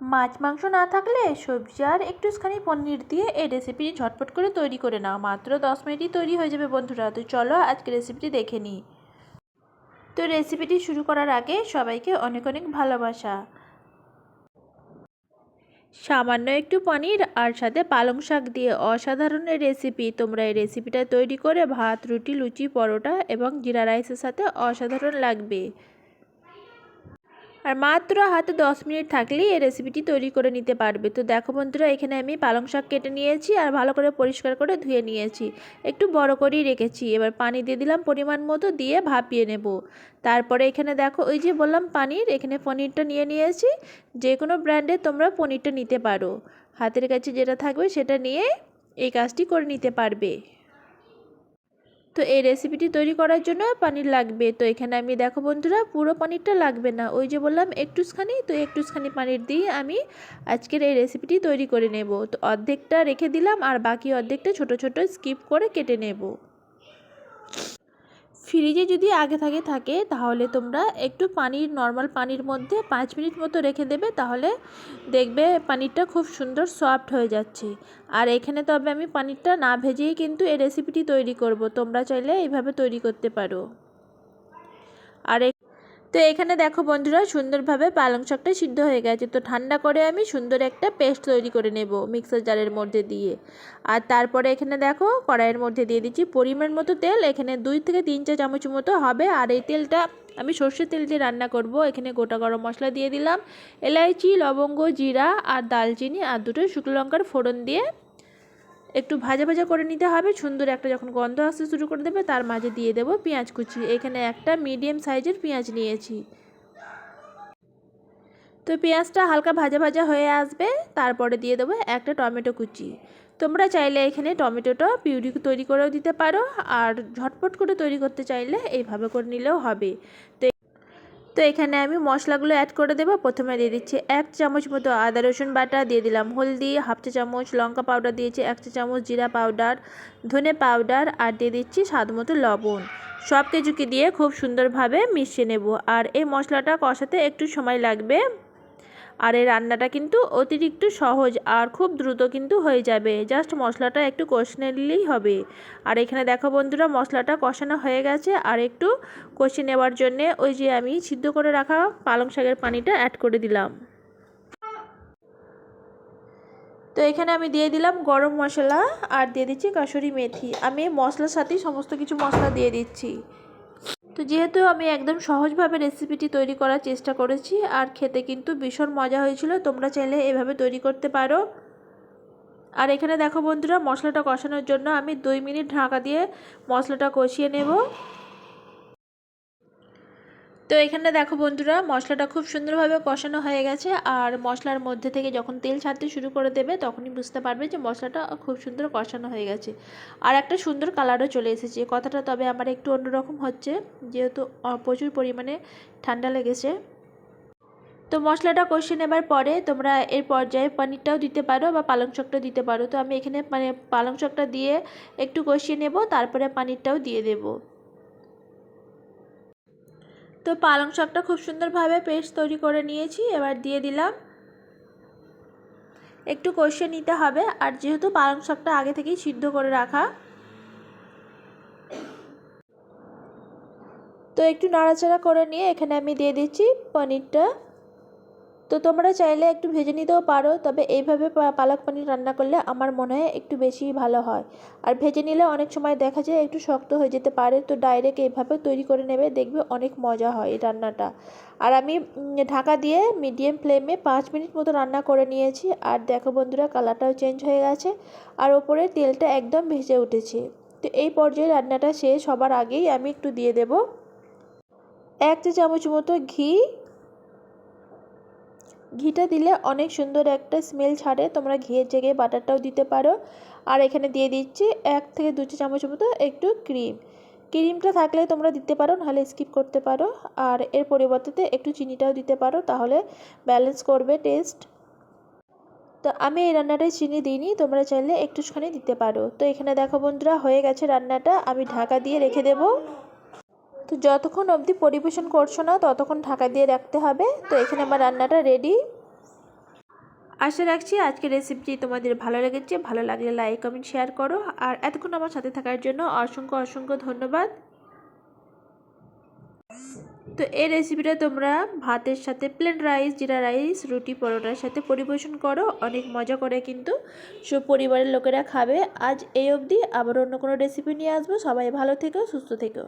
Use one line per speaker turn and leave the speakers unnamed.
মাছ, মাংস না থাকলে সবজি আর একটুখানি পনির দিয়ে এই রেসিপিটি ঝটপট করে তৈরি করে নাও। মাত্র দশ মিনিটই তৈরি হয়ে যাবে বন্ধুরা, তো চলো আজকে রেসিপিটি দেখে নিই। তো রেসিপিটি শুরু করার আগে সবাইকে অনেক অনেক ভালোবাসা। সামান্য একটু পনির আর সাথে পালং শাক দিয়ে অসাধারণ রেসিপি তোমরা এই রেসিপিটা তৈরি করে ভাত, রুটি, লুচি, পরোটা এবং জিরা রাইসের সাথে অসাধারণ লাগবে। আর মাত্র হাতে দশ মিনিট থাকলেই এই রেসিপিটি তৈরি করে নিতে পারবে। তো দেখো বন্ধুরা, এখানে আমি পালং শাক কেটে নিয়েছি আর ভালো করে পরিষ্কার করে ধুয়ে নিয়েছি। একটু বড় করেই রেখেছি। এবার পানি দিয়ে দিলাম পরিমাণ মতো দিয়ে ভাপিয়ে নেব। তারপরে এখানে দেখো, ওই যে বললাম পানির, এখানে পনিরটা নিয়ে নিয়েছি। যে কোনো ব্র্যান্ডে তোমরা পনিরটা নিতে পারো। হাতের কাছে যেটা থাকবে সেটা নিয়ে এই কাজটি করে নিতে পারবে। তো এই রেসিপিটি তৈরি করার জন্য পানির লাগবে। তো এখানে আমি, দেখো বন্ধুরা, পুরো পানিরটা লাগবে না। ওই যে বললাম, একটুখানি, তো একটুখানি পানির দিয়ে আমি আজকের এই রেসিপিটি তৈরি করে নেব। তো অর্ধেকটা রেখে দিলাম, আর বাকি অর্ধেকটা ছোট ছোট স্কিপ করে কেটে নেব। ফ্রিজে যদি আগে থাকে থাকে, তাহলে তোমরা একটু পানির নর্মাল পানির মধ্যে পাঁচ মিনিট মতো রেখে দেবে, তাহলে দেখবে পানিরটা খুব সুন্দর সফট হয়ে যাচ্ছে। আর এখানে তবে আমি পানিরটা না ভেজেই কিন্তু এই রেসিপিটি তৈরি করব, তোমরা চাইলে এইভাবে তৈরি করতে পারো। আর তো এখানে দেখো বন্ধুরা, সুন্দরভাবে পালং শাকটা সিদ্ধ হয়ে গেছে। তো ঠান্ডা করে আমি সুন্দর একটা পেস্ট তৈরি করে নেব মিক্সার জারের মধ্যে দিয়ে। আর তারপরে এখানে দেখো, কড়াইয়ের মধ্যে দিয়ে দিচ্ছি পরিমাণ মতো তেল। এখানে দুই থেকে তিন চা চামচ মতো হবে। আর এই তেলটা আমি সর্ষের তেল দিয়ে রান্না করব। এখানে গোটা গরম মশলা দিয়ে দিলাম। এলাইচি, লবঙ্গ, জিরা আর দালচিনি আর দুটো শুকনো লঙ্কার ফোড়ন দিয়ে একটু ভাজা ভাজা করে নিতে হবে। সুন্দর একটা যখন গন্ধ আসতে শুরু করে দেবে, তার মাঝে দিয়ে দেবো পেঁয়াজ কুচি। এখানে একটা মিডিয়াম সাইজের পেঁয়াজ নিয়েছি। তো পেঁয়াজটা হালকা ভাজা ভাজা হয়ে আসবে, তারপরে দিয়ে দেবো একটা টমেটো কুচি। তোমরা চাইলে এখানে টমেটোটা পিউরি তৈরি করেও দিতে পারো, আর ঝটপট করে তৈরি করতে চাইলে এইভাবে করে নিলেও হবে। তো তো এখানে আমি মশলাগুলো অ্যাড করে দেবো। প্রথমে দিয়ে দিচ্ছি এক চামচ মতো আদা, রসুন বাটা দিয়ে দিলাম। হলদি হাফ চা চামচ, লঙ্কা পাউডার দিয়েছি এক চা চামচ, জিরা পাউডার ধনে পাউডার আর দিয়ে দিচ্ছি স্বাদ মতো লবণ। সব কিছুকে দিয়ে খুব সুন্দরভাবে মিশিয়ে নেব। আর এই মশলাটা কষাতে একটু সময় লাগবে। আর এই রান্নাটা কিন্তু অতিরিক্ত সহজ আর খুব দ্রুত কিন্তু হয়ে যাবে। জাস্ট মশলাটা একটু কষে নিলেই হবে। আর এখানে দেখো বন্ধুরা, মশলাটা কষানো হয়ে গেছে। আর একটু কষে নেওয়ার জন্যে ওই যে আমি সিদ্ধ করে রাখা পালং শাকের পানিটা অ্যাড করে দিলাম। তো এখানে আমি দিয়ে দিলাম গরম মশলা আর দিয়ে দিচ্ছি কাসুরি মেথি। আমি মশলার সাথেই সমস্ত কিছু মশলা দিয়ে দিচ্ছি। তো যেহেতু আমি একদম সহজভাবে রেসিপিটি তৈরি করার চেষ্টা করেছি, আর খেতে কিন্তু ভীষণ মজা হয়েছিল, তোমরা চাইলে এভাবে তৈরি করতে পারো। আর এখানে দেখো বন্ধুরা, মশলাটা কষানোর জন্য আমি দুই মিনিট ঢাকা দিয়ে মশলাটা কষিয়ে নেব। তো এখানে দেখো বন্ধুরা, মশলাটা খুব সুন্দরভাবে কষানো হয়ে গেছে। আর মশলার মধ্যে থেকে যখন তেল ছাড়তে শুরু করে দেবে, তখনই বুঝতে পারবে যে মশলাটা খুব সুন্দর কষানো হয়ে গেছে। আর একটা সুন্দর কালারও চলে এসেছে। কথাটা তবে আমার একটু অন্যরকম হচ্ছে, যেহেতু প্রচুর পরিমাণে ঠান্ডা লেগেছে। তো মশলাটা কষিয়ে নেবার পরে তোমরা এর পর্যায়ে পনিরটাও দিতে পারো বা পালং শাকটা দিতে পারো। তো আমি এখানে মানে পালং শাকটা দিয়ে একটু কষিয়ে নেব, তারপরে পানিরটাও দিয়ে দেবো। তো পালং শাকটা খুব সুন্দরভাবে পেস্ট তৈরি করে নিয়েছি, এবার দিয়ে দিলাম। একটু কষে নিতে হবে, আর যেহেতু পালং শাকটা আগে থেকেই সিদ্ধ করে রাখা। তো একটু নাড়াচাড়া করে নিয়ে এখানে আমি দিয়ে দিচ্ছি পনিরটা। তো তোমরা চাইলে একটু ভেজে নিতেও পারো, তবে এইভাবে পালক পনির রান্না করলে আমার মনে হয় একটু বেশি ভালো হয়। আর ভেজে নিলে অনেক সময় দেখা যায় একটু শক্ত হয়ে যেতে পারে, তো ডাইরেক্ট এইভাবে তৈরি করে নেবে, দেখবে অনেক মজা হয় এই রান্নাটা। আর আমি ঢাকা দিয়ে মিডিয়াম ফ্লেমে পাঁচ মিনিট মতো রান্না করে নিয়েছি, আর দেখো বন্ধুরা কালারটাও চেঞ্জ হয়ে গেছে, আর ওপরে তেলটা একদম ভেজে উঠেছে। তো এই পর্যায়ে রান্নাটা শেষ হবার আগেই আমি একটু দিয়ে দেব। এক চা চামচ মতো ঘি ঘিটা দিলে অনেক সুন্দর একটা স্মেল ছাড়ে। তোমরা ঘিয়ের জায়গায় বাটারটাও দিতে পারো। আর এখানে দিয়ে দিচ্ছি এক থেকে দু চামচ মতো একটু ক্রিম ক্রিমটা থাকলে তোমরা দিতে পারো, নাহলে স্কিপ করতে পারো। আর এর পরিবর্তে একটু চিনিটাও দিতে পারো, তাহলে ব্যালেন্স করবে টেস্ট তো আমি এই রান্নাটায় চিনি দিইনি, তোমরা চাইলে একটুখানি দিতে পারো। তো এখানে দেখো বন্ধুরা, হয়ে গেছে রান্নাটা। আমি ঢাকা দিয়ে রেখে দেবো। তো যতক্ষণ অবধি পরিবেশন করছ না, ততক্ষণ ঢাকা দিয়ে রাখতে হবে। তো এখানে আমার রান্নাটা রেডি আশা রাখছি আজকের রেসিপিটি তোমাদের ভালো লেগেছে। ভালো লাগলে লাইক কমেন্ট শেয়ার করো। আর এতক্ষণ আমার সাথে থাকার জন্য অসংখ্য অসংখ্য ধন্যবাদ। তো এই রেসিপিটা তোমরা ভাতের সাথে প্লেন রাইস জিরা রাইস রুটি, পরোটার সাথে পরিবেশন করো। অনেক মজা করে কিন্তু সব পরিবারের লোকেরা খাবে। আজ এই অবধি আবার অন্য কোনো রেসিপি নিয়ে আসব। সবাই ভালো থেকো, সুস্থ থেকো।